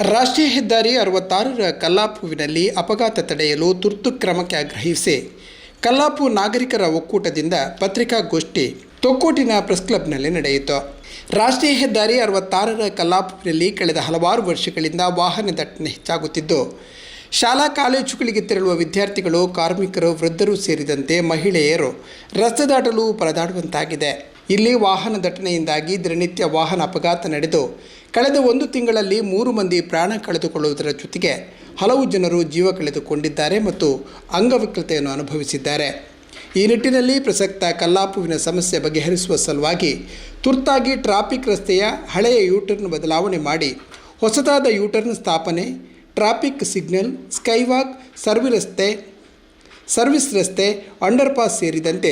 ರಾಷ್ಟ್ರೀಯ ಹೆದ್ದಾರಿ ಅರವತ್ತಾರರ ಕಲ್ಲಾಪುವಿನಲ್ಲಿ ಅಪಘಾತ ತಡೆಯಲು ತುರ್ತು ಕ್ರಮಕ್ಕೆ ಆಗ್ರಹಿಸಿ. ಕಲ್ಲಾಪು ನಾಗರಿಕರ ಒಕ್ಕೂಟದಿಂದ ಪತ್ರಿಕಾಗೋಷ್ಠಿ ತೊಕ್ಕೋಟಿನ ಪ್ರೆಸ್ ಕ್ಲಬ್ನಲ್ಲಿ ನಡೆಯಿತು. ರಾಷ್ಟ್ರೀಯ ಹೆದ್ದಾರಿ ಅರವತ್ತಾರರ ಕಲ್ಲಾಪುವಿನಲ್ಲಿ ಕಳೆದ ಹಲವಾರು ವರ್ಷಗಳಿಂದ ವಾಹನ ದಟ್ಟಣೆ ಹೆಚ್ಚಾಗುತ್ತಿದ್ದು, ಶಾಲಾ ಕಾಲೇಜುಗಳಿಗೆ ತೆರಳುವ ವಿದ್ಯಾರ್ಥಿಗಳು, ಕಾರ್ಮಿಕರು, ವೃದ್ಧರು ಸೇರಿದಂತೆ ಮಹಿಳೆಯರು ರಸ್ತೆ ದಾಟಲು ಪರದಾಡುವಂತಾಗಿದೆ. ಇಲ್ಲಿ ವಾಹನ ದಟ್ಟಣೆಯಿಂದಾಗಿ ದಿನನಿತ್ಯ ವಾಹನ ಅಪಘಾತ ನಡೆದು ಕಳೆದ ಒಂದು ತಿಂಗಳಲ್ಲಿ ಮೂರು ಮಂದಿ ಪ್ರಾಣ ಕಳೆದುಕೊಳ್ಳುವುದರ ಜೊತೆಗೆ ಹಲವು ಜನರು ಜೀವ ಕಳೆದುಕೊಂಡಿದ್ದಾರೆ ಮತ್ತು ಅಂಗವಿಕಲತೆಯನ್ನು ಅನುಭವಿಸಿದ್ದಾರೆ. ಈ ನಿಟ್ಟಿನಲ್ಲಿ ಪ್ರಸಕ್ತ ಕಲ್ಲಾಪುವಿನ ಸಮಸ್ಯೆ ಬಗೆಹರಿಸುವ ಸಲುವಾಗಿ ತುರ್ತಾಗಿ ಟ್ರಾಫಿಕ್ ರಸ್ತೆಯ ಹಳೆಯ ಯೂಟರ್ನ್ ಬದಲಾವಣೆ ಮಾಡಿ ಹೊಸದಾದ ಯೂಟರ್ನ್ ಸ್ಥಾಪನೆ, ಟ್ರಾಫಿಕ್ ಸಿಗ್ನಲ್, ಸ್ಕೈವಾಕ್ ಸರ್ವಿ ರಸ್ತೆ ಸರ್ವಿಸ್ ರಸ್ತೆ, ಅಂಡರ್ಪಾಸ್ ಸೇರಿದಂತೆ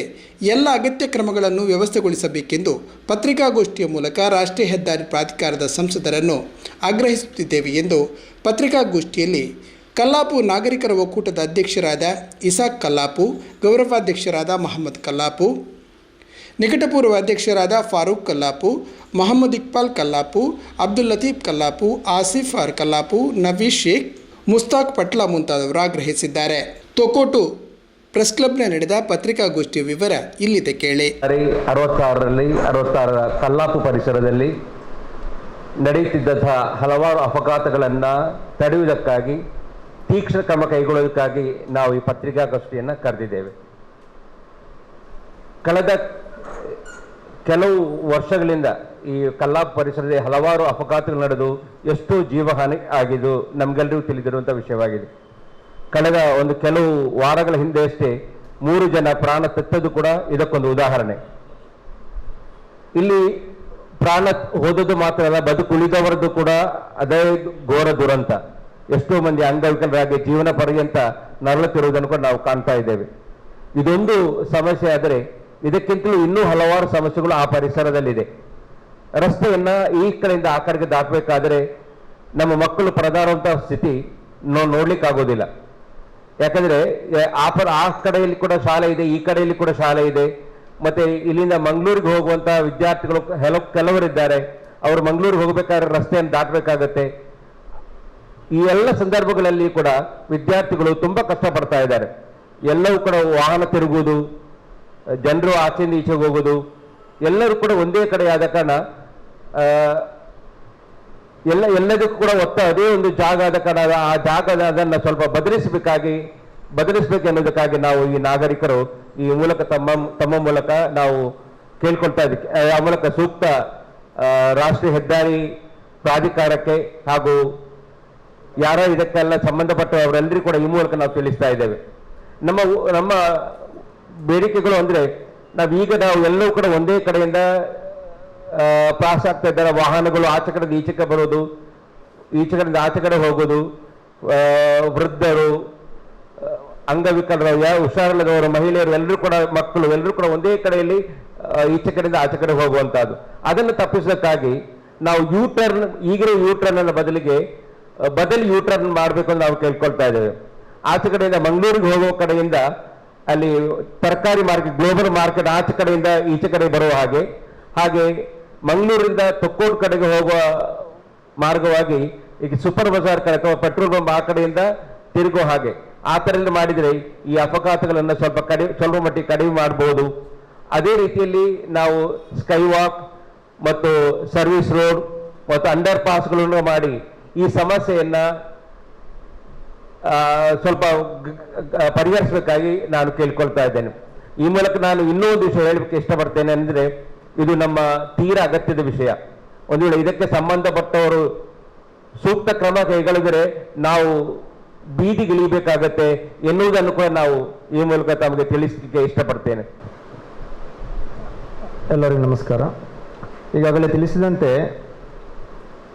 ಎಲ್ಲ ಅಗತ್ಯ ಕ್ರಮಗಳನ್ನು ವ್ಯವಸ್ಥೆಗೊಳಿಸಬೇಕೆಂದು ಪತ್ರಿಕಾಗೋಷ್ಠಿಯ ಮೂಲಕ ರಾಷ್ಟ್ರೀಯ ಹೆದ್ದಾರಿ ಪ್ರಾಧಿಕಾರದ ಸಂಸದರನ್ನು ಆಗ್ರಹಿಸುತ್ತಿದ್ದೇವೆ ಎಂದು ಪತ್ರಿಕಾಗೋಷ್ಠಿಯಲ್ಲಿ ಕಲ್ಲಾಪು ನಾಗರಿಕರ ಒಕ್ಕೂಟದ ಅಧ್ಯಕ್ಷರಾದ ಇಸಾಕ್ ಕಲ್ಲಾಪು, ಗೌರವಾಧ್ಯಕ್ಷರಾದ ಮಹಮ್ಮದ್ ಕಲ್ಲಾಪು, ನಿಕಟಪೂರ್ವ ಅಧ್ಯಕ್ಷರಾದ ಫಾರೂಕ್ ಕಲ್ಲಾಪು, ಮೊಹಮ್ಮದ್ ಇಕ್ಬಾಲ್ ಕಲ್ಲಾಪು, ಅಬ್ದುಲ್ ಲತೀಫ್ ಕಲ್ಲಾಪು, ಆಸಿಫ್ ಆರ್ ಕಲ್ಲಾಪು, ನವೀಶ್ ಶೇಖ್, ಮುಸ್ತಾಕ್ ಪಟ್ಲಾ ಮುಂತಾದವರು ಆಗ್ರಹಿಸಿದ್ದಾರೆ. ತೊಕೋಟು ಪ್ರೆಸ್ ಕ್ಲಬ್ನ ನಡೆದ ಪತ್ರಿಕಾಗೋಷ್ಠಿಯ ವಿವರ ಇಲ್ಲಿದೆ ಕೇಳಿ. ಅರವತ್ತಾರರಲ್ಲಿ, ಅರವತ್ತಾರರ ಕಲ್ಲಾಪು ಪರಿಸರದಲ್ಲಿ ನಡೆಯುತ್ತಿದ್ದಂತಹ ಹಲವಾರು ಅಪಘಾತಗಳನ್ನು ತಡೆಯುವುದಕ್ಕಾಗಿ, ತೀಕ್ಷ್ಣ ಕ್ರಮ ಕೈಗೊಳ್ಳುವುದಕ್ಕಾಗಿ ನಾವು ಈ ಪತ್ರಿಕಾಗೋಷ್ಠಿಯನ್ನು ಕರೆದಿದ್ದೇವೆ. ಕಳೆದ ಕೆಲವು ವರ್ಷಗಳಿಂದ ಈ ಕಲ್ಲಾಪು ಪರಿಸರದಲ್ಲಿ ಹಲವಾರು ಅಪಘಾತಗಳು ನಡೆದು, ಎಷ್ಟೋ ಜೀವಹಾನಿ ಆಗಿದ್ದು ನಮಗೆಲ್ಲರಿಗೂ ತಿಳಿದಿರುವಂಥ ವಿಷಯವಾಗಿದೆ. ಕಳೆದ ಒಂದು ಕೆಲವು ವಾರಗಳ ಹಿಂದೆ ಅಷ್ಟೇ ಮೂರು ಜನ ಪ್ರಾಣ ತೆತ್ತದು ಕೂಡ ಇದಕ್ಕೊಂದು ಉದಾಹರಣೆ. ಇಲ್ಲಿ ಪ್ರಾಣ ಹೋದದ್ದು ಮಾತ್ರ ಅಲ್ಲ ಬದುಕುಳಿದವರದ್ದು ಕೂಡ ಅದೇ ಘೋರ ದುರಂತ. ಎಷ್ಟೋ ಮಂದಿ ಅಂಗವಿಕಲರಾಗಿ ಜೀವನ ಪರ್ಯಂತ ನರಳುತ್ತಿರುವುದನ್ನು ಕೂಡ ನಾವು ಕಾಣ್ತಾ ಇದ್ದೇವೆ. ಇದೊಂದು ಸಮಸ್ಯೆ ಆದರೆ ಇದಕ್ಕಿಂತಲೂ ಇನ್ನೂ ಹಲವಾರು ಸಮಸ್ಯೆಗಳು ಆ ಪರಿಸರದಲ್ಲಿದೆ. ರಸ್ತೆಯನ್ನ ಈ ಕಡೆಯಿಂದ ಆ ಕಡೆಗೆ ದಾಟಬೇಕಾದರೆ ನಮ್ಮ ಮಕ್ಕಳು ಪರದಾಡುವಂತಹ ಸ್ಥಿತಿ ನೋಡ್ಲಿಕ್ಕೆ ನೋಡ್ಲಿಕ್ಕಾಗೋದಿಲ್ಲ. ಯಾಕಂದ್ರೆ, ಎ- ಆ ಕಡೆಯಲ್ಲಿ ಕೂಡ ಶಾಲೆ ಇದೆ, ಈ ಕಡೆಯಲ್ಲಿ ಕೂಡ ಶಾಲೆ ಇದೆ. ಮತ್ತೆ ಇಲ್ಲಿಂದ ಮಂಗಳೂರಿಗೆ ಹೋಗುವಂತಹ ವಿದ್ಯಾರ್ಥಿಗಳು ಕೆಲವು ಕೆಲವರಿದ್ದಾರೆ. ಅವರು ಮಂಗಳೂರಿಗೆ ಹೋಗಬೇಕಾದ್ರೆ ರಸ್ತೆಯನ್ನು ದಾಟಬೇಕಾಗತ್ತೆ. ಈ ಎಲ್ಲ ಸಂದರ್ಭಗಳಲ್ಲಿ ಕೂಡ ವಿದ್ಯಾರ್ಥಿಗಳು ತುಂಬಾ ಕಷ್ಟಪಡ್ತಾ ಇದ್ದಾರೆ. ಎಲ್ಲವೂ ಕೂಡ ವಾಹನ ತಿರುಗುವುದು, ಜನರು ಆಚೆಯಿಂದ ಈಚೆಗೆ ಹೋಗೋದು ಎಲ್ಲರೂ ಕೂಡ ಒಂದೇ ಕಡೆ ಆದ ಕಾರಣ ಎಲ್ಲ ಎಲ್ಲದಕ್ಕೂ ಕೂಡ ಒತ್ತ ಅದೇ ಒಂದು ಜಾಗ ಆದ ಕಾರಣ ಆ ಜಾಗದ ಅದನ್ನು ಸ್ವಲ್ಪ ಬದಲಿಸಬೇಕಾಗಿ, ಬದಲಿಸಬೇಕು ಅನ್ನೋದಕ್ಕಾಗಿ ನಾವು ಈ ನಾಗರಿಕರು ಈ ಮೂಲಕ ತಮ್ಮ ತಮ್ಮ ಮೂಲಕ ನಾವು ಕೇಳ್ಕೊಳ್ತಾ ಇದ್ದೀವಿ ಆ ಮೂಲಕ ಸೂಕ್ತ ರಾಷ್ಟ್ರೀಯ ಹೆದ್ದಾರಿ ಪ್ರಾಧಿಕಾರಕ್ಕೆ ಹಾಗೂ ಯಾರ ಇದಕ್ಕೆಲ್ಲ ಸಂಬಂಧಪಟ್ಟವರೆಲ್ಲರಿಗೂ ಕೂಡ ಈ ಮೂಲಕ ನಾವು ತಿಳಿಸ್ತಾ ಇದ್ದೇವೆ. ನಮ್ಮ ನಮ್ಮ ಬೇಡಿಕೆಗಳು ಅಂದರೆ ನಾವು ಈಗ ನಾವು ಎಲ್ಲವೂ ಕೂಡ ಒಂದೇ ಕಡೆಯಿಂದ ಪಾಸ್ ಆಗ್ತಾ ಇದ್ದಾರೆ. ವಾಹನಗಳು ಆಚೆ ಕಡೆಯಿಂದ ಈಚೆಗೆ ಬರೋದು, ಈಚೆ ಕಡೆಯಿಂದ ಆಚೆ ಕಡೆ ಹೋಗೋದು ವೃದ್ಧರು, ಅಂಗವಿಕಲರು ಯಾವ ಹುಷಾರಿಲ್ಲದವರು, ಮಹಿಳೆಯರು, ಎಲ್ಲರೂ ಕೂಡ ಮಕ್ಕಳು, ಎಲ್ಲರೂ ಕೂಡ ಒಂದೇ ಕಡೆಯಲ್ಲಿ ಈಚೆ ಕಡೆಯಿಂದ ಆಚೆ ಕಡೆ ಹೋಗುವಂಥದ್ದು. ಅದನ್ನು ತಪ್ಪಿಸೋದಕ್ಕಾಗಿ ನಾವು ಯೂ ಟರ್ನ್ ಈಗಿನ ಯೂ ಟರ್ನ್ ಬದಲಿಗೆ ಬದಲು ಬದಲಿ ಯೂ ಟರ್ನ್ ಮಾಡಬೇಕು ಅಂತ ನಾವು ಕೇಳ್ಕೊಳ್ತಾ ಇದ್ದೇವೆ. ಆಚೆ ಕಡೆಯಿಂದ ಮಂಗಳೂರಿಗೆ ಹೋಗುವ ಕಡೆಯಿಂದ ಅಲ್ಲಿ ತರಕಾರಿ ಮಾರ್ಕೆಟ್ ಗ್ಲೋಬಲ್ ಮಾರ್ಕೆಟ್ ಆಚೆ ಕಡೆಯಿಂದ ಈಚೆ ಕಡೆ ಬರುವ ಹಾಗೆ ಹಾಗೆ ಮಂಗಳೂರಿಂದ ತೊಕ್ಕೋಡ್ ಕಡೆಗೆ ಹೋಗುವ ಮಾರ್ಗವಾಗಿ ಈಗ ಸೂಪರ್ ಬಜಾರ್ ಕಡೆ ಅಥವಾ ಪೆಟ್ರೋಲ್ ಬಂಕ್ ಆ ಕಡೆಯಿಂದ ತಿರುಗೋ ಹಾಗೆ. ಆ ಥರದಲ್ಲಿ ಮಾಡಿದರೆ ಈ ಅಪಘಾತಗಳನ್ನು ಸ್ವಲ್ಪ ಕಡಿಮೆ ಸ್ವಲ್ಪ ಮಟ್ಟಿಗೆ ಕಡಿಮೆ ಮಾಡಬಹುದು ಅದೇ ರೀತಿಯಲ್ಲಿ ನಾವು ಸ್ಕೈ ವಾಕ್ ಮತ್ತು ಸರ್ವಿಸ್ ರೋಡ್ ಮತ್ತು ಅಂಡರ್ ಪಾಸ್ಗಳನ್ನು ಮಾಡಿ ಈ ಸಮಸ್ಯೆಯನ್ನು ಸ್ವಲ್ಪ ಪರಿಹರಿಸಬೇಕಾಗಿ ನಾನು ಕೇಳ್ಕೊಳ್ತಾ ಇದ್ದೇನೆ. ಈ ಮೂಲಕ ನಾನು ಇನ್ನೂ ಒಂದು ವಿಷಯ ಹೇಳಬೇಕು ಇಷ್ಟಪಡ್ತೇನೆ ಅಂದ್ರೆ ಇದು ನಮ್ಮ ತೀರ ಅಗತ್ಯದ ವಿಷಯ. ಒಂದು ವೇಳೆ ಇದಕ್ಕೆ ಸಂಬಂಧಪಟ್ಟವರು ಸೂಕ್ತ ಕ್ರಮ ಕೈಗೊಳ್ಳಿದರೆ ನಾವು ಬೀದಿಗಿಳಿಬೇಕಾಗತ್ತೆ ಎನ್ನುವುದನ್ನು ಕೂಡ ನಾವು ಈ ಮೂಲಕ ತಮಗೆ ತಿಳಿಸಲಿಕ್ಕೆ ಇಷ್ಟಪಡ್ತೇನೆ. ಎಲ್ಲರಿಗೂ ನಮಸ್ಕಾರ. ಈಗಾಗಲೇ ತಿಳಿಸಿದಂತೆ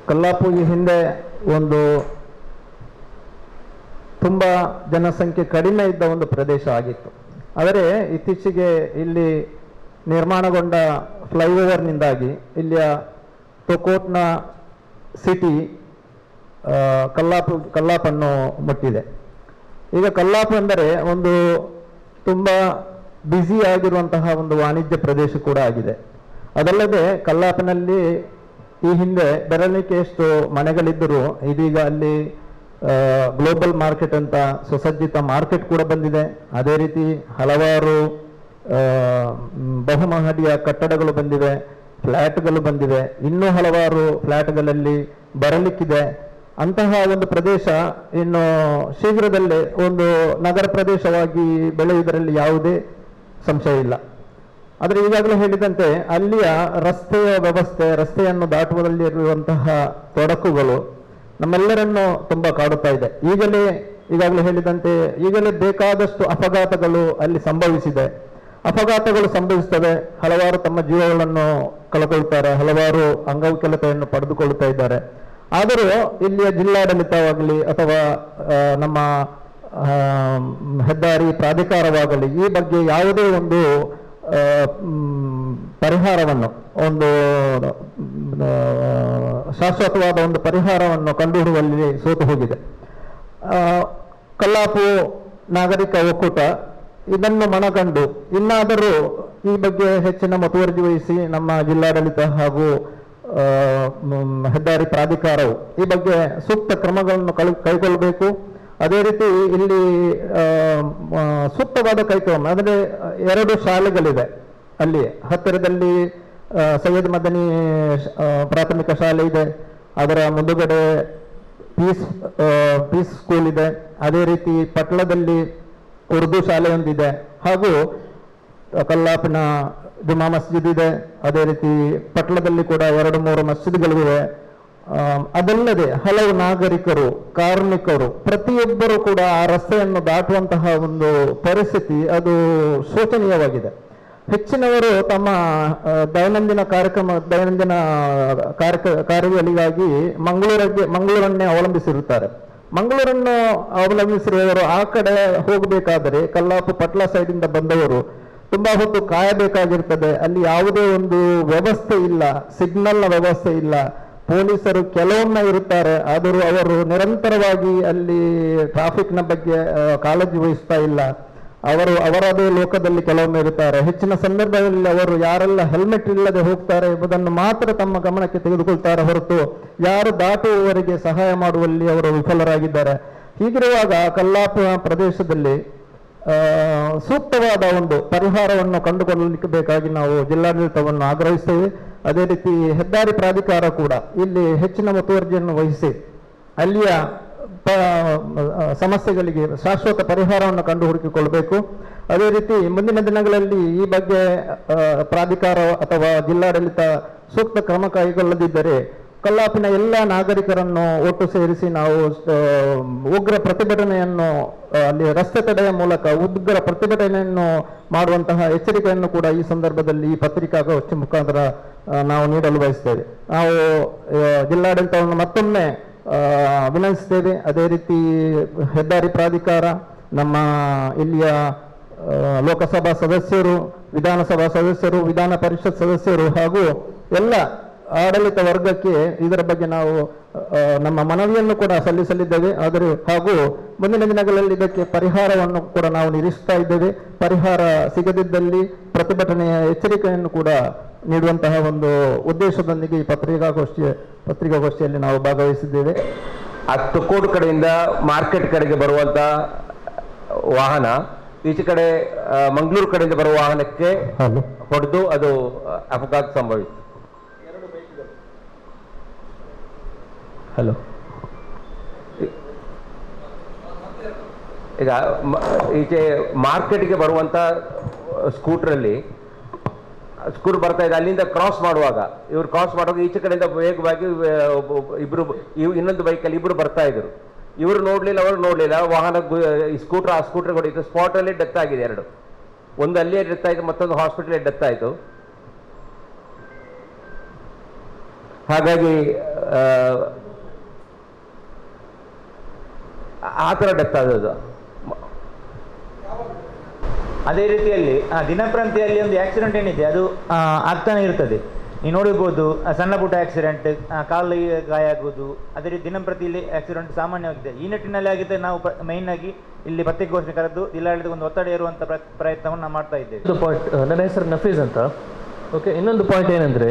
ಕಲ್ಲಾಪು ಈ ಹಿಂದೆ ಒಂದು ತುಂಬ ಜನಸಂಖ್ಯೆ ಕಡಿಮೆ ಇದ್ದ ಒಂದು ಪ್ರದೇಶ ಆಗಿತ್ತು. ಆದರೆ ಇತ್ತೀಚೆಗೆ ಇಲ್ಲಿ ನಿರ್ಮಾಣಗೊಂಡ ಫ್ಲೈಓವರ್ನಿಂದಾಗಿ ಇಲ್ಲಿಯ ತೊಕೋಟ್ನ ಸಿಟಿ ಕಲ್ಲಾಪ ಕಲ್ಲಾಪು, ಕಲ್ಲಾಪನ್ನು ಮುಟ್ಟಿದೆ. ಈಗ ಕಲ್ಲಾಪ ಅಂದರೆ ಒಂದು ತುಂಬ ಬ್ಯುಸಿ ಆಗಿರುವಂತಹ ಒಂದು ವಾಣಿಜ್ಯ ಪ್ರದೇಶ ಕೂಡ ಆಗಿದೆ. ಅದಲ್ಲದೆ ಕಲ್ಲಾಪನಲ್ಲಿ ಈ ಹಿಂದೆ ಬೆರಳಿಕೆಯಷ್ಟು ಮನೆಗಳಿದ್ದರೂ ಇದೀಗ ಅಲ್ಲಿ ಗ್ಲೋಬಲ್ ಮಾರ್ಕೆಟ್ ಅಂತ ಸುಸಜ್ಜಿತ ಮಾರ್ಕೆಟ್ ಕೂಡ ಬಂದಿದೆ. ಅದೇ ರೀತಿ ಹಲವಾರು ಬಹುಮಹಡಿಯ ಕಟ್ಟಡಗಳು ಬಂದಿವೆ ಫ್ಲ್ಯಾಟ್ಗಳು ಬಂದಿವೆ, ಇನ್ನೂ ಹಲವಾರು ಫ್ಲ್ಯಾಟ್ಗಳಲ್ಲಿ ಬರಲಿಕ್ಕಿದೆ. ಅಂತಹ ಒಂದು ಪ್ರದೇಶ ಇನ್ನು ಶೀಘ್ರದಲ್ಲೇ ಒಂದು ನಗರ ಪ್ರದೇಶವಾಗಿ ಬೆಳೆಯುವುದರಲ್ಲಿ ಯಾವುದೇ ಸಂಶಯ ಇಲ್ಲ. ಆದರೆ ಈಗಾಗಲೇ ಹೇಳಿದಂತೆ ಅಲ್ಲಿಯ ರಸ್ತೆಯ ವ್ಯವಸ್ಥೆ, ರಸ್ತೆಯನ್ನು ದಾಟುವುದರಲ್ಲಿರುವಂತಹ ತೊಡಕುಗಳು ನಮ್ಮೆಲ್ಲರನ್ನು ತುಂಬ ಕಾಡುತ್ತಾ ಇದೆ. ಈಗಲೇ, ಈಗಾಗಲೇ ಹೇಳಿದಂತೆ ಈಗಲೇ ಬೇಕಾದಷ್ಟು ಅಪಘಾತಗಳು ಅಲ್ಲಿ ಸಂಭವಿಸಿದೆ. ಅಪಘಾತಗಳು ಸಂಭವಿಸ್ತವೆ. ಹಲವಾರು ತಮ್ಮ ಜೀವಗಳನ್ನು ಕಳ್ಕೊಳ್ತಾರೆ ಹಲವಾರು ಅಂಗವಿಕಲತೆಯನ್ನು ಪಡೆದುಕೊಳ್ತಾ ಇದ್ದಾರೆ. ಆದರೂ ಇಲ್ಲಿಯ ಜಿಲ್ಲಾಡಳಿತವಾಗಲಿ ಅಥವಾ ನಮ್ಮ ಹೆದ್ದಾರಿ ಪ್ರಾಧಿಕಾರವಾಗಲಿ ಈ ಬಗ್ಗೆ ಯಾವುದೇ ಒಂದು ಪರಿಹಾರವನ್ನು, ಒಂದು ಶಾಶ್ವತವಾದ ಒಂದು ಪರಿಹಾರವನ್ನು ಕಂಡುಹಿಡುವಲ್ಲಿ ಸೋತು ಹೋಗಿದೆ. ಕಲ್ಲಾಪು ನಾಗರಿಕ ಒಕ್ಕೂಟ ಇದನ್ನು ಮನಗಂಡು ಇನ್ನಾದರೂ ಈ ಬಗ್ಗೆ ಹೆಚ್ಚಿನ ಮುತುವರ್ಜಿ ವಹಿಸಿ ನಮ್ಮ ಜಿಲ್ಲಾಡಳಿತ ಹಾಗೂ ಹೆದ್ದಾರಿ ಪ್ರಾಧಿಕಾರವು ಈ ಬಗ್ಗೆ ಸೂಕ್ತ ಕ್ರಮಗಳನ್ನು ಕೈಗೊಳ್ಳಬೇಕು. ಅದೇ ರೀತಿ ಇಲ್ಲಿ ಸೂಕ್ತವಾದ ಕೈಕ್ರಮ ಅಂದರೆ ಎರಡು ಶಾಲೆಗಳಿದೆ ಅಲ್ಲಿ ಹತ್ತಿರದಲ್ಲಿ ಸೈಯದ್ ಮದನಿ ಪ್ರಾಥಮಿಕ ಶಾಲೆ ಇದೆ. ಅದರ ಮುಂದುಗಡೆ ಪೀಸ್ ಪೀಸ್ ಸ್ಕೂಲ್ ಇದೆ. ಅದೇ ರೀತಿ ಪಟ್ಲದಲ್ಲಿ ಉರ್ದು ಶಾಲೆಯೊಂದಿದೆ ಹಾಗೂ ಕಲ್ಲಾಪಿನ ಜುಮಾ ಮಸ್ಜಿದ್ ಇದೆ. ಅದೇ ರೀತಿ ಪಟ್ಲದಲ್ಲಿ ಕೂಡ ಎರಡು, ಮೂರು ಮಸ್ಜಿದ್ಗಳಿವೆ. ಅದಲ್ಲದೆ ಹಲವು ನಾಗರಿಕರು, ಕಾರ್ಮಿಕರು, ಪ್ರತಿಯೊಬ್ಬರು ಕೂಡ ಆ ರಸ್ತೆಯನ್ನು ದಾಟುವಂತಹ ಒಂದು ಪರಿಸ್ಥಿತಿ ಅದು ಶೋಚನೀಯವಾಗಿದೆ. ಹೆಚ್ಚಿನವರು ತಮ್ಮ ದೈನಂದಿನ ಕಾರ್ಯಕ್ರಮ, ದೈನಂದಿನ ಕಾರ್ಯ ಕಾರ್ಯಗಳಿಗಾಗಿ ಮಂಗಳೂರಿಗೆ, ಮಂಗಳೂರನ್ನೇ ಅವಲಂಬಿಸಿರುತ್ತಾರೆ. ಮಂಗಳೂರನ್ನು ಅವಲಂಬಿಸಿರುವವರು ಆ ಕಡೆ ಹೋಗಬೇಕಾದರೆ ಕಲ್ಲಾಪು ಪಟ್ಲ ಸೈಡಿಂದ ಬಂದವರು, ತುಂಬಾ ಹೊತ್ತು ಕಾಯಬೇಕಾಗಿರ್ತದೆ. ಅಲ್ಲಿ ಯಾವುದೇ ಒಂದು ವ್ಯವಸ್ಥೆ ಇಲ್ಲ ಸಿಗ್ನಲ್ನ ವ್ಯವಸ್ಥೆ ಇಲ್ಲ. ಪೊಲೀಸರು ಕೆಲವೊಮ್ಮೆ ಇರುತ್ತಾರೆ, ಆದರೂ ಅವರು ನಿರಂತರವಾಗಿ ಅಲ್ಲಿ ಟ್ರಾಫಿಕ್ನ ಬಗ್ಗೆ ಕಾಳಜಿ ವಹಿಸ್ತಾ ಇಲ್ಲ. ಅವರು ಅವರದೇ ಲೋಕದಲ್ಲಿ ಕೆಲವೊಮ್ಮೆ ಇರುತ್ತಾರೆ. ಹೆಚ್ಚಿನ ಸಂದರ್ಭದಲ್ಲಿ ಅವರು ಯಾರೆಲ್ಲ ಹೆಲ್ಮೆಟ್ ಇಲ್ಲದೆ ಹೋಗ್ತಾರೆ ಎಂಬುದನ್ನು ಮಾತ್ರ ತಮ್ಮ ಗಮನಕ್ಕೆ ತೆಗೆದುಕೊಳ್ತಾರೆ ಹೊರತು ಯಾರು ದಾಟುವವರಿಗೆ ಸಹಾಯ ಮಾಡುವಲ್ಲಿ ಅವರು ವಿಫಲರಾಗಿದ್ದಾರೆ. ಹೀಗಿರುವಾಗ ಕಲ್ಲಾಪ ಪ್ರದೇಶದಲ್ಲಿ ಸೂಕ್ತವಾದ ಒಂದು ಪರಿಹಾರವನ್ನು ಕಂಡುಕೊಳ್ಳಲಿಕ್ಕೆ ಬೇಕಾಗಿ ನಾವು ಜಿಲ್ಲಾಡಳಿತವನ್ನು ಆಗ್ರಹಿಸ್ತೇವೆ. ಅದೇ ರೀತಿ ಹೆದ್ದಾರಿ ಪ್ರಾಧಿಕಾರ ಕೂಡ ಇಲ್ಲಿ ಹೆಚ್ಚಿನ ಮುತುವರ್ಜಿಯನ್ನು ವಹಿಸಿ, ಅಲ್ಲಿಯ ಸಮಸ್ಯೆಗಳಿಗೆ ಶಾಶ್ವತ ಪರಿಹಾರವನ್ನು ಕಂಡು ಹುಡುಕಿಕೊಳ್ಳಬೇಕು ಅದೇ ರೀತಿ ಮುಂದಿನ ದಿನಗಳಲ್ಲಿ ಈ ಬಗ್ಗೆ ಪ್ರಾಧಿಕಾರ ಅಥವಾ ಜಿಲ್ಲಾಡಳಿತ ಸೂಕ್ತ ಕ್ರಮ ಕೈಗೊಳ್ಳದಿದ್ದರೆ ಕಲ್ಲಾಪಿನ ಎಲ್ಲ ನಾಗರಿಕರನ್ನು ಒಟ್ಟು ಸೇರಿಸಿ ನಾವು ಉಗ್ರ ಪ್ರತಿಭಟನೆಯನ್ನು ಅಲ್ಲಿ ರಸ್ತೆ ತಡೆಯ ಮೂಲಕ ಉಗ್ರ ಪ್ರತಿಭಟನೆಯನ್ನು ಮಾಡುವಂತಹ ಎಚ್ಚರಿಕೆಯನ್ನು ಕೂಡ ಈ ಸಂದರ್ಭದಲ್ಲಿ ಈ ಪತ್ರಿಕಾಗೋಷ್ಠಿ ಮುಖಾಂತರ ನಾವು ನೀಡಲು ಬಯಸ್ತೇವೆ. ನಾವು ಜಿಲ್ಲಾಡಳಿತವನ್ನು ಮತ್ತೊಮ್ಮೆ ಆ, ವಿನಂತಿಸ್ತೇವೆ ಅದೇ ರೀತಿ ಹೆದ್ದಾರಿ ಪ್ರಾಧಿಕಾರ ನಮ್ಮ ಇಲ್ಲಿಯ ಲೋಕಸಭಾ ಸದಸ್ಯರು ವಿಧಾನಸಭಾ ಸದಸ್ಯರು ವಿಧಾನ ಪರಿಷತ್ ಸದಸ್ಯರು ಹಾಗೂ ಎಲ್ಲ ಆಡಳಿತ ವರ್ಗಕ್ಕೆ ಇದರ ಬಗ್ಗೆ ನಾವು ನಮ್ಮ ಮನವಿಯನ್ನು ಕೂಡ ಸಲ್ಲಿಸಲಿದ್ದೇವೆ. ಆದರೆ ಹಾಗೂ ಮುಂದಿನ ದಿನಗಳಲ್ಲಿ ಇದಕ್ಕೆ ಪರಿಹಾರವನ್ನು ಕೂಡ ನಾವು ನಿರೀಕ್ಷಿಸ್ತಾ ಇದ್ದೇವೆ. ಪರಿಹಾರ ಸಿಗದಿದ್ದಲ್ಲಿ ಪ್ರತಿಭಟನೆಯ ಎಚ್ಚರಿಕೆಯನ್ನು ಕೂಡ ನೀಡುವಂತಹ ಒಂದು ಉದ್ದೇಶದೊಂದಿಗೆ ಈ ಪತ್ರಿಕಾಗೋಷ್ಠಿ ಪತ್ರಿಕಾಗೋಷ್ಠಿಯಲ್ಲಿ ನಾವು ಭಾಗವಹಿಸಿದ್ದೇವೆ. ಹತ್ತು ಕೋಟಿ ಕಡೆಯಿಂದ ಮಾರ್ಕೆಟ್ ಕಡೆಗೆ ಬರುವಂತ ವಾಹನ ಈಚೆ ಕಡೆ ಮಂಗಳೂರು ಕಡೆಯಿಂದ ಬರುವ ವಾಹನಕ್ಕೆ ಹೊಡೆದು ಅದು ಅಪಘಾತ ಸಂಭವಿಸಿತು. ಹಲೋ. ಈಗ ಈಚೆ ಮಾರ್ಕೆಟ್ಗೆ ಬರುವಂತ ಸ್ಕೂಟ್ರಲ್ಲಿ ಸ್ಕೂಟರ್ ಬರ್ತಾ ಇದೆ ಅಲ್ಲಿಂದ ಕ್ರಾಸ್ ಮಾಡುವಾಗ ಇವ್ರು ಕ್ರಾಸ್ ಮಾಡುವಾಗ ಈಚೆ ಕಡೆಯಿಂದ ವೇಗವಾಗಿ ಇಬ್ಬರು ಇನ್ನೊಂದು ಬೈಕಲ್ಲಿ ಇಬ್ರು ಬರ್ತಾ ಇದ್ರು. ಇವರು ನೋಡ್ಲಿಲ್ಲ ಅವರು ನೋಡಲಿಲ್ಲ ವಾಹನ ಸ್ಕೂಟರ್ ಆ ಸ್ಕೂಟರ್ ಹೊಡಿತು ಸ್ಪಾಟ್ ಅಲ್ಲಿ ಡೆತ್ ಆಗಿದೆ ಎರಡು. ಒಂದು ಅಲ್ಲಿಯೇ ಡೆತ್ ಆಯಿತು ಮತ್ತೊಂದು ಹಾಸ್ಪಿಟಲ್ ಡೆತ್ ಆಯಿತು ಹಾಗಾಗಿ ಆ, ಥರ ಡೆತ್ ಆದದ್ದು. ಅದೇ ರೀತಿಯಲ್ಲಿ ದಿನಪ್ರಾಂತಿಯಲ್ಲಿ ಒಂದು ಆಕ್ಸಿಡೆಂಟ್ ಏನಿದೆ, ಅದು ಆಗ್ತಾನೆ ಇರ್ತದೆ. ನೀವು ನೋಡಿರ್ಬೋದು ಸಣ್ಣ ಪುಟ್ಟ ಆಕ್ಸಿಡೆಂಟ್ ಕಾಲು ಗಾಯ ಆಗುವುದು, ಅದೇ ರೀತಿ ದಿನಂಪ್ರತಿಯಲ್ಲಿ ಆಕ್ಸಿಡೆಂಟ್ ಸಾಮಾನ್ಯವಾಗಿದೆ. ಈ ನಿಟ್ಟಿನಲ್ಲಿ ಆಗಿದ್ದರೆ ನಾವು ಮೈನ್ ಆಗಿ ಇಲ್ಲಿ ಪತ್ರಿಕಾಗೋಷ್ಠಿ ಕರೆದು ಜಿಲ್ಲಾಡಳಿತ ಒಂದು ಒತ್ತಡ ಇರುವಂಥ ಪ್ರಯತ್ನವನ್ನು ನಾವು ಮಾಡ್ತಾ ಇದ್ದೇವೆ. ಒಂದು ಪಾಯಿಂಟ್ ನನ್ನ ಹೆಸರು ನಫೀಸ್ ಅಂತ. ಓಕೆ ಇನ್ನೊಂದು ಪಾಯಿಂಟ್ ಏನಂದರೆ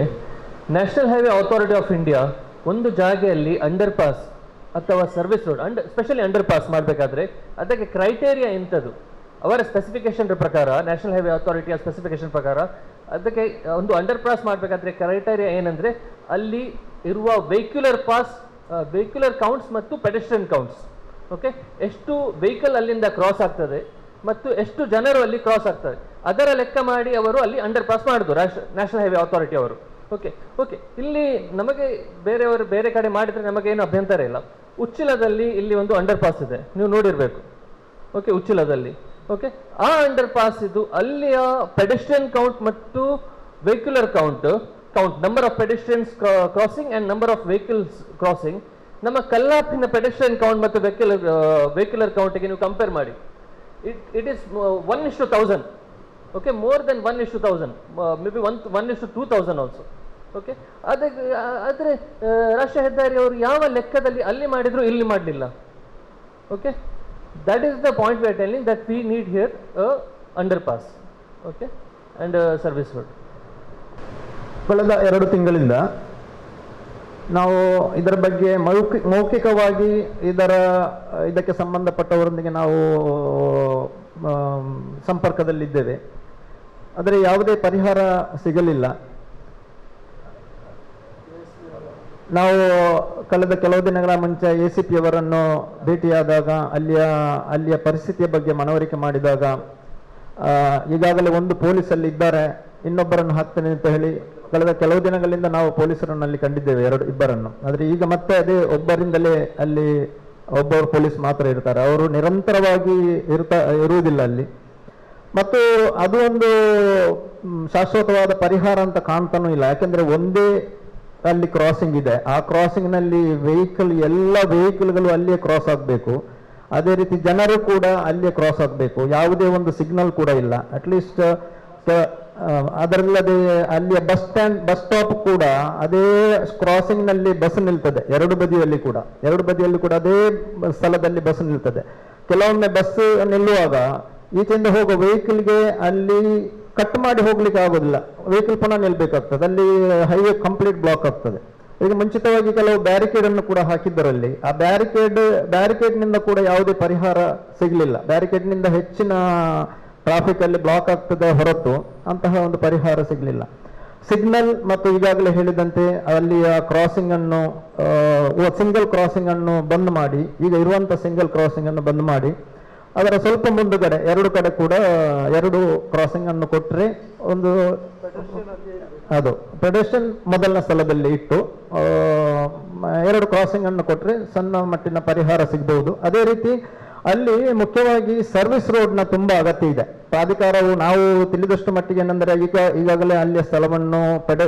national highway authority of India ಒಂದು ಜಾಗೆಯಲ್ಲಿ ಅಂಡರ್ ಪಾಸ್ ಅಥವಾ service road and specially under pass ಮಾಡಬೇಕಾದ್ರೆ, ಅದಕ್ಕೆ ಕ್ರೈಟೇರಿಯಾ ಎಂಥದ್ದು? ಅವರ ಸ್ಪೆಸಿಫಿಕೇಶನ್ ಪ್ರಕಾರ ನ್ಯಾಷನಲ್ ಹೈವೇ ಅಥಾರಿಟಿಯ ಸ್ಪೆಸಿಫಿಕೇಶನ್ ಪ್ರಕಾರ, ಅದಕ್ಕೆ ಒಂದು ಅಂಡರ್ ಪಾಸ್ ಮಾಡಬೇಕಾದ್ರೆ ಕ್ರೈಟೇರಿಯಾ ಏನಂದ್ರೆ ಅಲ್ಲಿ ಇರುವ ವೆಹಿಕ್ಯುಲರ್ ಪಾಸ್ ವೆಹಿಕ್ಯುಲರ್ ಕೌಂಟ್ಸ್ ಮತ್ತು ಪೆಡೆಸ್ಟ್ರಿಯನ್ ಕೌಂಟ್ಸ್ ಓಕೆ ಎಷ್ಟು ವೆಹಿಕಲ್ ಅಲ್ಲಿಂದ ಕ್ರಾಸ್ ಆಗ್ತದೆ ಮತ್ತು ಎಷ್ಟು ಜನರು ಅಲ್ಲಿ ಕ್ರಾಸ್ ಆಗ್ತದೆ. ಅದರ ಲೆಕ್ಕ ಮಾಡಿ ಅವರು ಅಲ್ಲಿ ಅಂಡರ್ ಪಾಸ್ ಮಾಡಿದ್ರು ನ್ಯಾಷನಲ್ ಹೈವೇ ಅಥಾರಿಟಿ ಅವರು. ಓಕೆ ಓಕೆ ಇಲ್ಲಿ ನಮಗೆ ಬೇರೆಯವರು ಬೇರೆ ಕಡೆ ಮಾಡಿದ್ರೆ ನಮಗೇನು ಅಭ್ಯಂತರ ಇಲ್ಲ. ಉಚ್ಚಿಲದಲ್ಲಿ ಇಲ್ಲಿ ಒಂದು ಅಂಡರ್ ಪಾಸ್ ಇದೆ. ನೀವು ನೋಡಿರಬೇಕು. ಓಕೆ ಉಚ್ಚಿಲದಲ್ಲಿ. ಓಕೆ ಆ ಅಂಡರ್ ಪಾಸ್ ಇದು ಅಲ್ಲಿಯ ಪೆಡಿಸ್ಟ್ರಿಯನ್ ಕೌಂಟ್ ಮತ್ತು vehicular count count number of pedestrians crossing and number of vehicles crossing ನಮ್ಮ ಕಲ್ಲಾಪಿನ ಪೆಡಿಸ್ಟ್ರಿಯನ್ ಕೌಂಟ್ ಮತ್ತು ವೆಹಿಕ್ಯುಲರ್ ವೆಹಿಕ್ಯುಲರ್ ಕೌಂಟ್ಗೆ ನೀವು ಕಂಪೇರ್ ಮಾಡಿ. It it is one is two thousand okay more than one is two thousand maybe one one is two two thousand also okay ಅದಕ್ಕೆ ಆದರೆ ರಾಷ್ಟ್ರೀಯ ಹೆದ್ದಾರಿ ಅವರು ಯಾವ ಲೆಕ್ಕದಲ್ಲಿ ಅಲ್ಲಿ ಮಾಡಿದ್ರು, ಇಲ್ಲಿ ಮಾಡಲಿಲ್ಲ. Okay that is the point are telling that we need need here under pass okay and service road ಕಳೆದ ಎರಡು ತಿಂಗಳಿಂದ ನಾವು ಇದರ ಬಗ್ಗೆ ಮೌಖಿ, ಮೌಖಿಕವಾಗಿ ಇದರ, ಇದಕ್ಕೆ ಸಂಬಂಧಪಟ್ಟವರೊಂದಿಗೆ ನಾವು ಸಂಪರ್ಕದಲ್ಲಿದ್ದೇವೆ. ಆದರೆ ಯಾವುದೇ ಪರಿಹಾರ ಸಿಗಲಿಲ್ಲ. ನಾವು ಕಳೆದ ಕೆಲವು ದಿನಗಳ ಮುಂಚೆ ಎ ಸಿ ಪಿ ಅವರನ್ನು ಭೇಟಿಯಾದಾಗ, ಅಲ್ಲಿಯ ಅಲ್ಲಿಯ ಪರಿಸ್ಥಿತಿಯ ಬಗ್ಗೆ ಮನವರಿಕೆ ಮಾಡಿದಾಗ ಈಗಾಗಲೇ ಒಂದು ಪೊಲೀಸಲ್ಲಿ ಇದ್ದಾರೆ. ಇನ್ನೊಬ್ಬರನ್ನು ಹಾಕ್ತೇನೆ ಅಂತ ಹೇಳಿ ಕಳೆದ ಕೆಲವು ದಿನಗಳಿಂದ ನಾವು ಪೊಲೀಸರನ್ನು ಅಲ್ಲಿ ಕಂಡಿದ್ದೇವೆ, ಎರಡು, ಇಬ್ಬರನ್ನು. ಆದರೆ ಈಗ ಮತ್ತೆ ಅದೇ ಒಬ್ಬರಿಂದಲೇ ಅಲ್ಲಿ ಒಬ್ಬರು ಪೊಲೀಸ್ ಮಾತ್ರ ಇರ್ತಾರೆ. ಅವರು ನಿರಂತರವಾಗಿ ಇರ್ತಾ, ಇರುವುದಿಲ್ಲ ಅಲ್ಲಿ. ಮತ್ತು ಅದು ಒಂದು, ಶಾಶ್ವತವಾದ ಪರಿಹಾರ ಅಂತ ಕಾಣ್ತಾನೂ ಇಲ್ಲ. ಯಾಕೆಂದರೆ ಒಂದೇ ಅಲ್ಲಿ ಕ್ರಾಸಿಂಗ್ ಇದೆ. ಆ ಕ್ರಾಸಿಂಗ್ನಲ್ಲಿ ವೆಹಿಕಲ್ ಎಲ್ಲ ವೆಹಿಕಲ್ಗಳು ಅಲ್ಲಿಯೇ ಕ್ರಾಸ್ ಆಗಬೇಕು. ಅದೇ ರೀತಿ ಜನರು ಕೂಡ ಅಲ್ಲಿಯೇ ಕ್ರಾಸ್ ಆಗಬೇಕು. ಯಾವುದೇ ಒಂದು ಸಿಗ್ನಲ್ ಕೂಡ ಇಲ್ಲ. ಅಟ್ಲೀಸ್ಟ್ ಅದರಲ್ಲದೆ ಅಲ್ಲಿಯ ಬಸ್ ಸ್ಟ್ಯಾಂಡ್ ಬಸ್ ಸ್ಟಾಪ್ ಕೂಡ ಅದೇ ಕ್ರಾಸಿಂಗ್ನಲ್ಲಿ ಬಸ್ ನಿಲ್ತದೆ. ಎರಡು ಬದಿಯಲ್ಲಿ ಕೂಡ. ಎರಡು ಬದಿಯಲ್ಲಿ ಕೂಡ ಅದೇ ಸ್ಥಳದಲ್ಲಿ ಬಸ್ ನಿಲ್ತದೆ. ಕೆಲವೊಮ್ಮೆ ಬಸ್ ನಿಲ್ಲುವಾಗ ಈಚೆಯಿಂದ ಹೋಗೋ ವೆಹಿಕಲ್ಗೆ ಅಲ್ಲಿ ಕಟ್ ಮಾಡಿ ಹೋಗ್ಲಿಕ್ಕೆ ಆಗೋದಿಲ್ಲ. ವೆಹಿಕಲ್ ಪುನಃ ನಿಲ್ಬೇಕಾಗ್ತದೆ. ಅಲ್ಲಿ ಹೈವೇ ಕಂಪ್ಲೀಟ್ ಬ್ಲಾಕ್ ಆಗ್ತದೆ. ಈಗ ಮುಂಚಿತವಾಗಿ ಕೆಲವು ಬ್ಯಾರಿಕೇಡ್ ಅನ್ನು ಕೂಡ ಹಾಕಿದ್ದರಲ್ಲಿ, ಆ ಬ್ಯಾರಿಕೇಡ್ ಬ್ಯಾರಿಕೇಡ್ನಿಂದ ಕೂಡ ಯಾವುದೇ ಪರಿಹಾರ ಸಿಗಲಿಲ್ಲ. ಬ್ಯಾರಿಕೇಡ್ನಿಂದ ಹೆಚ್ಚಿನ ಟ್ರಾಫಿಕ್ ಅಲ್ಲಿ ಬ್ಲಾಕ್ ಆಗ್ತದೆ ಹೊರತು ಅಂತಹ ಒಂದು ಪರಿಹಾರ ಸಿಗಲಿಲ್ಲ. ಸಿಗ್ನಲ್ ಮತ್ತು ಈಗಾಗಲೇ ಹೇಳಿದಂತೆ ಅಲ್ಲಿಯ ಕ್ರಾಸಿಂಗ್ ಅನ್ನು ಸಿಂಗಲ್ ಕ್ರಾಸಿಂಗ್ ಅನ್ನು ಬಂದ್ ಮಾಡಿ, ಈಗ ಇರುವಂತಹ ಸಿಂಗಲ್ ಕ್ರಾಸಿಂಗ್ ಅನ್ನು ಬಂದ್ ಮಾಡಿ ಅದರ ಸ್ವಲ್ಪ ಮುಂದುಗಡೆ ಎರಡು ಕಡೆ ಕೂಡ ಎರಡು ಕ್ರಾಸಿಂಗ್ ಅನ್ನು ಕೊಟ್ಟರೆ ಒಂದು ಅದು ಪ್ರೊಡಕ್ಷನ್ ಮೊದಲನ ಸ್ಥಳದಲ್ಲಿ ಇಟ್ಟು ಎರಡು ಕ್ರಾಸಿಂಗ್ ಅನ್ನು ಕೊಟ್ಟರೆ ಸಣ್ಣ ಮಟ್ಟಿನ ಪರಿಹಾರ ಸಿಗಬಹುದು ಅದೇ ರೀತಿ ಅಲ್ಲಿ ಮುಖ್ಯವಾಗಿ ಸರ್ವಿಸ್ ರೋಡ್ನ ತುಂಬಾ ಅಗತ್ಯ ಇದೆ. ಪ್ರಾಧಿಕಾರವು ನಾವು ತಿಳಿದಷ್ಟು ಮಟ್ಟಿಗೆ ಏನಂದ್ರೆ, ಈಗ, ಈಗಾಗಲೇ ಅಲ್ಲಿಯ ಸ್ಥಳವನ್ನು ಪಡೆ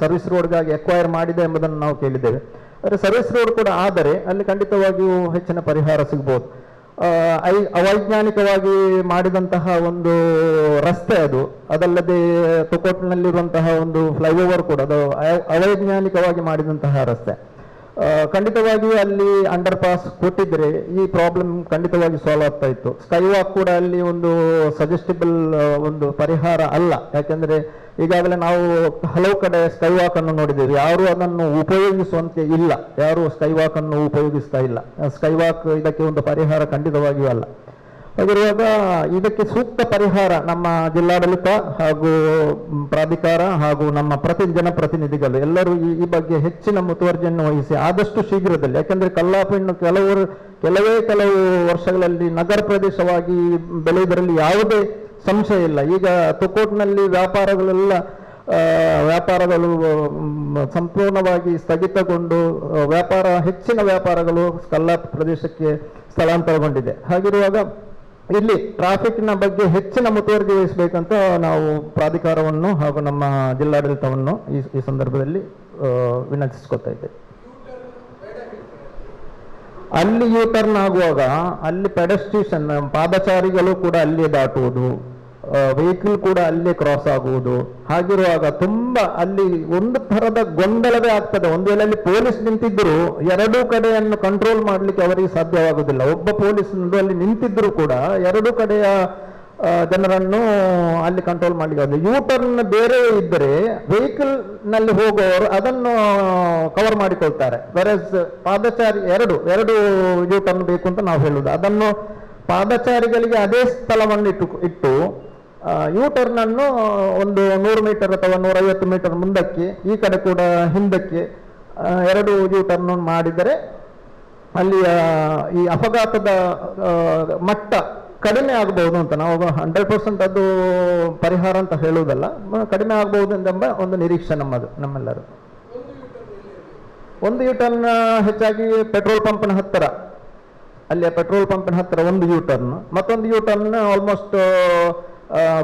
ಸರ್ವಿಸ್ ರೋಡ್ಗಾಗಿ ಎಕ್ವೈರ್ ಮಾಡಿದೆ ಎಂಬುದನ್ನು ನಾವು ಕೇಳಿದ್ದೇವೆ. ಆದರೆ ಸರ್ವಿಸ್ ರೋಡ್ ಕೂಡ ಆದರೆ ಅಲ್ಲಿ ಖಂಡಿತವಾಗಿಯೂ ಹೆಚ್ಚಿನ ಪರಿಹಾರ ಐ- ಅವೈಜ್ಞಾನಿಕವಾಗಿ ಮಾಡಿದಂತಹ ಒಂದು ರಸ್ತೆ ಅದು. ಅದಲ್ಲದೆ ತೊಕೋಟ್ನಲ್ಲಿರುವಂತಹ ಒಂದು ಫ್ಲೈಓವರ್ ಕೂಡ ಅದು ಅವೈಜ್ಞಾನಿಕವಾಗಿ ಮಾಡಿದಂತಹ ರಸ್ತೆ. ಖಂಡಿತವಾಗಿ ಅಲ್ಲಿ ಅಂಡರ್ ಪಾಸ್ ಕೊಟ್ಟಿದ್ರೆ ಈ ಪ್ರಾಬ್ಲಮ್ ಖಂಡಿತವಾಗಿ ಸಾಲ್ವ್ ಆಗ್ತಾ ಇತ್ತು. ಸ್ಕೈ ವಾಕ್ ಕೂಡ ಅಲ್ಲಿ ಒಂದು ಸಜೆಸ್ಟಬಲ್ ಒಂದು ಪರಿಹಾರ ಅಲ್ಲ. ಯಾಕೆಂದ್ರೆ ಈಗಾಗಲೇ ನಾವು ಹಲವು ಕಡೆ ಸ್ಕೈವಾಕ್ ಅನ್ನು ನೋಡಿದ್ದೇವೆ. ಯಾರು ಅದನ್ನು ಉಪಯೋಗಿಸುವಂತೆ ಇಲ್ಲ. ಯಾರು ಸ್ಕೈವಾಕ್ ಅನ್ನು ಉಪಯೋಗಿಸ್ತಾ ಇಲ್ಲ. ಸ್ಕೈವಾಕ್ ಇದಕ್ಕೆ ಒಂದು ಪರಿಹಾರ ಖಂಡಿತವಾಗಿಯೂ ಅಲ್ಲ. ಹಾಗಿರುವಾಗ ಇದಕ್ಕೆ ಸೂಕ್ತ ಪರಿಹಾರ ನಮ್ಮ ಜಿಲ್ಲಾಡಳಿತ ಹಾಗೂ ಪ್ರಾಧಿಕಾರ ಹಾಗೂ ನಮ್ಮ ಪ್ರತಿ ಜನಪ್ರತಿನಿಧಿಗಳು ಎಲ್ಲರೂ ಈ ಬಗ್ಗೆ ಹೆಚ್ಚಿನ ಮುತುವರ್ಜಿಯನ್ನು ವಹಿಸಿ ಆದಷ್ಟು ಶೀಘ್ರದಲ್ಲಿ, ಯಾಕೆಂದ್ರೆ ಕಲ್ಲಾಪಿಣ್ಣು ಕೆಲವರು, ಕೆಲವೇ ಕೆಲವು ವರ್ಷಗಳಲ್ಲಿ ನಗರ ಪ್ರದೇಶವಾಗಿ ಬೆಳೆಯುವುದರಲ್ಲಿ ಯಾವುದೇ ಸಂಶಯ ಇಲ್ಲ. ಈಗ ತುಕೋಟ್ನಲ್ಲಿ ವ್ಯಾಪಾರಗಳೆಲ್ಲ ವ್ಯಾಪಾರಗಳು ಸಂಪೂರ್ಣವಾಗಿ ಸ್ಥಗಿತಗೊಂಡು ವ್ಯಾಪಾರ, ಹೆಚ್ಚಿನ ವ್ಯಾಪಾರಗಳು ಕಲ್ಲಾ ಪ್ರದೇಶಕ್ಕೆ ಸ್ಥಳಾಂತರಗೊಂಡಿದೆ. ಹಾಗಿರುವಾಗ ಇಲ್ಲಿ ಟ್ರಾಫಿಕ್ನ ಬಗ್ಗೆ ಹೆಚ್ಚಿನ ಮುತುವರ್ಜಿ ವಹಿಸಬೇಕಂತ ನಾವು ಪ್ರಾಧಿಕಾರವನ್ನು ಹಾಗೂ ನಮ್ಮ ಜಿಲ್ಲಾಡಳಿತವನ್ನು ಈ ಈ ಸಂದರ್ಭದಲ್ಲಿ ವಿನಂತಿಸ್ಕೊತಾ ಇದ್ದೇವೆ. ಅಲ್ಲಿ ಯೂ ಟರ್ನ್ ಆಗುವಾಗ ಅಲ್ಲಿ ಪೆಡಸ್ಟ್ರೇಷನ್ ಪಾದಚಾರಿಗಳು ಕೂಡ ಅಲ್ಲಿಯೇ ದಾಟುವುದು. ವೆಹಿಕಲ್ ಕೂಡ ಅಲ್ಲೇ ಕ್ರಾಸ್ ಆಗುವುದು. ಹಾಗಿರುವಾಗ ತುಂಬಾ ಅಲ್ಲಿ ಒಂದು ತರದ ಗೊಂದಲವೇ ಆಗ್ತದೆ. ಒಂದು ವೇಳೆ ಅಲ್ಲಿ ಪೊಲೀಸ್ ನಿಂತಿದ್ರು ಎರಡೂ ಕಡೆಯನ್ನು ಕಂಟ್ರೋಲ್ ಮಾಡಲಿಕ್ಕೆ ಅವರಿಗೆ ಸಾಧ್ಯವಾಗುವುದಿಲ್ಲ. ಒಬ್ಬ ಪೊಲೀಸ್ ಅಲ್ಲಿ ನಿಂತಿದ್ರು ಕೂಡ ಎರಡೂ ಕಡೆಯ ಜನರನ್ನು ಅಲ್ಲಿ ಕಂಟ್ರೋಲ್ ಮಾಡಲಿಕ್ಕೆ ಯೂ ಟರ್ನ್ ಬೇರೆ ಇದ್ದರೆ ವೆಹಿಕಲ್ನಲ್ಲಿ ಹೋಗುವವರು ಅದನ್ನು ಕವರ್ ಮಾಡಿಕೊಳ್ತಾರೆ. ವೆರಸ್ ಪಾದಚಾರಿ ಎರಡು ಎರಡು ಯೂ ಟರ್ನ್ ಬೇಕು ಅಂತ ನಾವು ಹೇಳುದು ಅದನ್ನು ಪಾದಚಾರಿಗಳಿಗೆ ಅದೇ ಸ್ಥಳವನ್ನು ಇಟ್ಟು ಇಟ್ಟು ಯೂ ಟರ್ನ್ ಅನ್ನು ಒಂದು ನೂರು ಮೀಟರ್ ಅಥವಾ ನೂರೈವತ್ತು ಮೀಟರ್ ಮುಂದಕ್ಕೆ, ಈ ಕಡೆ ಕೂಡ ಹಿಂದಕ್ಕೆ ಎರಡು ಯೂ ಟರ್ನ್ ಮಾಡಿದರೆ ಅಲ್ಲಿಯ ಈ ಅಪಘಾತದ ಮಟ್ಟ ಕಡಿಮೆ ಆಗಬಹುದು ಅಂತ ನಾವು ಹಂಡ್ರೆಡ್ ಪರ್ಸೆಂಟ್ ಅದು ಪರಿಹಾರ ಅಂತ ಹೇಳುವುದಲ್ಲ, ಕಡಿಮೆ ಆಗಬಹುದು ಎಂಬ ಒಂದು ನಿರೀಕ್ಷೆ ನಮ್ಮದು ನಮ್ಮೆಲ್ಲರೂ ಒಂದು ಯೂಟರ್ನ್ ಹೆಚ್ಚಾಗಿ ಪೆಟ್ರೋಲ್ ಪಂಪ್ನ ಹತ್ತಿರ, ಅಲ್ಲಿಯ ಪೆಟ್ರೋಲ್ ಪಂಪ್ನ ಹತ್ತಿರ ಒಂದು ಯೂಟರ್ನ್ ಮತ್ತೊಂದು ಯೂಟರ್ನ್ ಆಲ್ಮೋಸ್ಟ್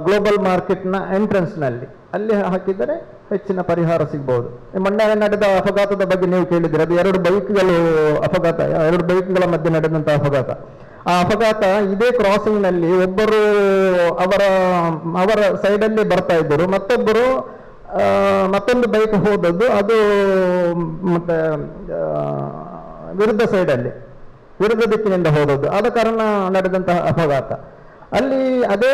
ಗ್ಲೋಬಲ್ ಮಾರ್ಕೆಟ್ನ ಎಂಟ್ರೆನ್ಸ್ನಲ್ಲಿ ಅಲ್ಲಿ ಹಾಕಿದರೆ ಹೆಚ್ಚಿನ ಪರಿಹಾರ ಸಿಗ್ಬೋದು. ಮೊನ್ನೆ ನಡೆದ ಅಪಘಾತದ ಬಗ್ಗೆ ನೀವು ಕೇಳಿದ್ರೆ ಅದು ಎರಡು ಬೈಕ್ಗಳು ಅಪಘಾತ, ಎರಡು ಬೈಕ್ಗಳ ಮಧ್ಯೆ ನಡೆದಂತಹ ಅಪಘಾತ. ಆ ಅಪಘಾತ ಇದೇ ಕ್ರಾಸಿಂಗ್ನಲ್ಲಿ ಒಬ್ಬರು ಅವರ ಅವರ ಸೈಡಲ್ಲಿ ಬರ್ತಾ ಇದ್ದರು. ಮತ್ತೊಬ್ಬರು ಮತ್ತೊಂದು ಬೈಕ್ ಹೋದದ್ದು ಅದು, ಮತ್ತೆ ವಿರುದ್ಧ ಸೈಡಲ್ಲಿ ವಿರುದ್ಧ ದಿಕ್ಕಿನಿಂದ ಹೋದದ್ದು. ಆದ ಕಾರಣ ನಡೆದಂತಹ ಅಪಘಾತ. ಅಲ್ಲಿ ಅದೇ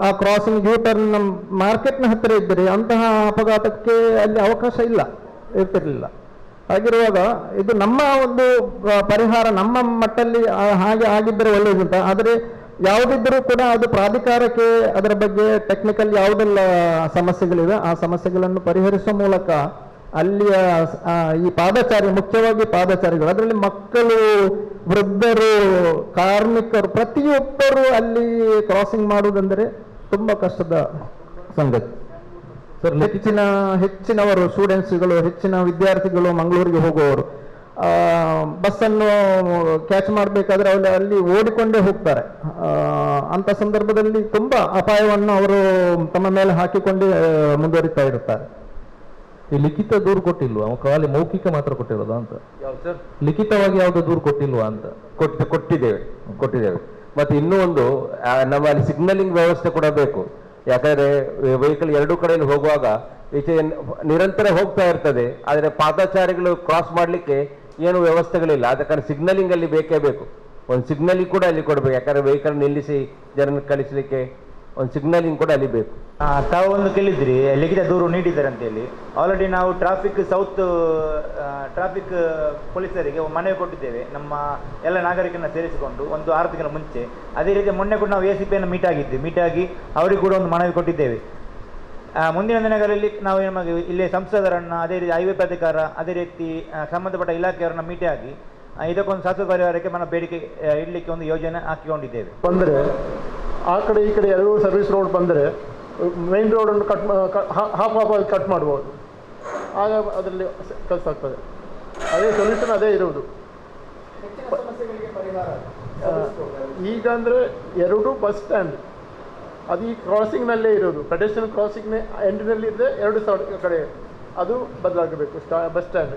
ಆ, ಕ್ರಾಸಿಂಗ್ ಯೂಟರ್ನ್ ಮಾರ್ಕೆಟ್ನ ಹತ್ತಿರ ಇದ್ದರೆ ಅಂತಹ ಅಪಘಾತಕ್ಕೆ ಅಲ್ಲಿ ಅವಕಾಶ ಇಲ್ಲ ಇರ್ತಿರಲಿಲ್ಲ. ಹಾಗಿರುವಾಗ ಇದು ನಮ್ಮ ಒಂದು ಪರಿಹಾರ ನಮ್ಮ ಮಟ್ಟಲ್ಲಿ ಹಾಗೆ ಆಗಿದ್ದರೆ ಒಳ್ಳೆಯದು ಅಂತ ಆದರೆ ಯಾವುದಿದ್ದರೂ ಕೂಡ ಅದು ಪ್ರಾಧಿಕಾರಕ್ಕೆ ಅದರ ಬಗ್ಗೆ ಟೆಕ್ನಿಕಲ್ ಯಾವುದೆಲ್ಲ ಸಮಸ್ಯೆಗಳಿವೆ ಆ ಸಮಸ್ಯೆಗಳನ್ನು ಪರಿಹರಿಸುವ ಮೂಲಕ ಅಲ್ಲಿಯ ಈ ಪಾದಚಾರಿ ಮುಖ್ಯವಾಗಿ ಪಾದಚಾರಿಗಳು. ಅದರಲ್ಲಿ ಮಕ್ಕಳು ವೃದ್ಧರು ಕಾರ್ಮಿಕರು ಪ್ರತಿಯೊಬ್ಬರು ಅಲ್ಲಿ ಕ್ರಾಸಿಂಗ್ ಮಾಡುವುದೆಂದರೆ ತುಂಬಾ ಕಷ್ಟದ ಸಂಗತಿ. ಸರ್ ಹೆಚ್ಚಿನ ಹೆಚ್ಚಿನವರು ಸ್ಟೂಡೆಂಟ್ಸ್ಗಳು ಹೆಚ್ಚಿನ ವಿದ್ಯಾರ್ಥಿಗಳು ಮಂಗಳೂರಿಗೆ ಹೋಗುವವರು ಆ, ಬಸ್ಸನ್ನು ಕ್ಯಾಚ್ ಮಾಡಬೇಕಾದ್ರೆ ಅವರು ಅಲ್ಲಿ ಓಡಿಕೊಂಡೇ ಹೋಗ್ತಾರೆ. ಅಂತ ಸಂದರ್ಭದಲ್ಲಿ ತುಂಬಾ ಅಪಾಯವನ್ನು ಅವರು ತಮ್ಮ ಮೇಲೆ ಹಾಕಿಕೊಂಡೇ ಮುಂದುವರಿತಾ ಇರುತ್ತಾರೆ. ಈ ಲಿಖಿತ ದೂರು ಕೊಟ್ಟಿಲ್ವಾ? ಅವ ಖಾಲಿ ಮೌಖಿಕ ಮಾತ್ರ ಕೊಟ್ಟಿರೋದ ಅಂತ? ಲಿಖಿತವಾಗಿ ಯಾವ್ದು ದೂರು ಕೊಟ್ಟಿಲ್ವಾ ಅಂತ? ಕೊಟ್ಟು ಕೊಟ್ಟಿದ್ದೇವೆ. ಕೊಟ್ಟಿದ್ದೇವೆ. ಮತ್ತೆ ಇನ್ನೂ ಒಂದು ನಮ್ಮಲ್ಲಿ ಸಿಗ್ನಲಿಂಗ್ ವ್ಯವಸ್ಥೆ ಕೂಡ ಬೇಕು. ಯಾಕಂದ್ರೆ ವೆಹಿಕಲ್ ಎರಡೂ ಕಡೆಯಲ್ಲಿ ಹೋಗುವಾಗ ಈಚೆ ನಿರಂತರ ಹೋಗ್ತಾ ಇರ್ತದೆ. ಆದರೆ ಪಾದಚಾರಿಗಳು ಕ್ರಾಸ್ ಮಾಡಲಿಕ್ಕೆ ಏನು ವ್ಯವಸ್ಥೆಗಳಿಲ್ಲ. ಆದ ಕಾರಣ ಸಿಗ್ನಲಿಂಗ್ ಅಲ್ಲಿ ಬೇಕೇ ಬೇಕು. ಒಂದು ಸಿಗ್ನಲಿಂಗ್ ಕೂಡ ಅಲ್ಲಿ ಕೊಡಬೇಕು. ಯಾಕಂದ್ರೆ ವೆಹಿಕಲ್ ನಿಲ್ಲಿಸಿ ಜನ ಕಳಿಸಲಿಕ್ಕೆ ಒಂದು ಸಿಗ್ನಲಿಂಗ್ ಕೂಡ ಅಲ್ಲಿ ಬೇಕು ಆ, ತಾವು ಒಂದು ಕೇಳಿದ್ರಿ ಲಿಖಿತ ದೂರು ನೀಡಿದ್ದಾರೆ ಅಂತೇಳಿ ಆಲ್ರೆಡಿ ನಾವು ಟ್ರಾಫಿಕ್ ಸೌತ್ ಟ್ರಾಫಿಕ್ ಪೊಲೀಸರಿಗೆ ಮನವಿ ಕೊಟ್ಟಿದ್ದೇವೆ. ನಮ್ಮ ಎಲ್ಲ ನಾಗರಿಕರನ್ನ ಸೇರಿಸಿಕೊಂಡು ಒಂದು ಆರು ತಿಂಗಳ ಮುಂಚೆ. ಅದೇ ರೀತಿ ಮೊನ್ನೆ ಕೂಡ ನಾವು ಎ ಸಿ ಪಿಯನ್ನು ಮೀಟ್ ಆಗಿದ್ವಿ. ಮೀಟ್ ಆಗಿ ಅವರಿಗೆ ಕೂಡ ಒಂದು ಮನವಿ ಕೊಟ್ಟಿದ್ದೇವೆ. ಆ, ಮುಂದಿನ ದಿನಗಳಲ್ಲಿ ನಾವು ನಮಗೆ ಇಲ್ಲಿ ಸಂಸದರನ್ನ ಅದೇ ರೀತಿ ಹೈವೇ ಪ್ರಾಧಿಕಾರ ಅದೇ ರೀತಿ ಆ, ಸಂಬಂಧಪಟ್ಟ ಇಲಾಖೆಯವರನ್ನ ಮೀಟ್ ಆಗಿ ಆ, ಇದಕ್ಕೊಂದು ಶಾಶ್ವತ ಪರಿಹಾರಕ್ಕೆ ನಮ್ಮ ಬೇಡಿಕೆ ಆ, ಇಡ್ಲಿಕ್ಕೆ ಒಂದು ಯೋಜನೆ ಹಾಕಿಕೊಂಡಿದ್ದೇವೆ. ಬಂದರೆ ಆ ಕಡೆ ಈ ಕಡೆ ಎರಡೂ ಸರ್ವಿಸ್ ರೋಡ್ ಬಂದರೆ ಮೈನ್ ರೋಡನ್ನು ಕಟ್ ಹಾಫ್ ಹಾಫ್ ಆಗಿ ಕಟ್ ಮಾಡ್ಬೋದು. ಆಗ ಅದರಲ್ಲಿ ಕೆಲಸ ಆಗ್ತದೆ. ಅದೇ ಸೊಲ್ಯೂಷನ್ ಅದೇ ಇರುವುದು. ಈಗ ಅಂದರೆ ಎರಡು ಬಸ್ ಸ್ಟ್ಯಾಂಡ್ ಅದು ಈ ಕ್ರಾಸಿಂಗ್ನಲ್ಲೇ ಇರೋದು ಪೆಡೆಸ್ಟ್ರಿಯನ್ ಕ್ರಾಸಿಂಗ್ನೇ ಎಂಡಿನಲ್ಲಿ ಇದ್ದರೆ ಎರಡು ಸಾವಿರ ಕಡೆ ಅದು ಬದಲಾಗಬೇಕು ಸ್ಟಾ ಬಸ್ ಸ್ಟ್ಯಾಂಡ್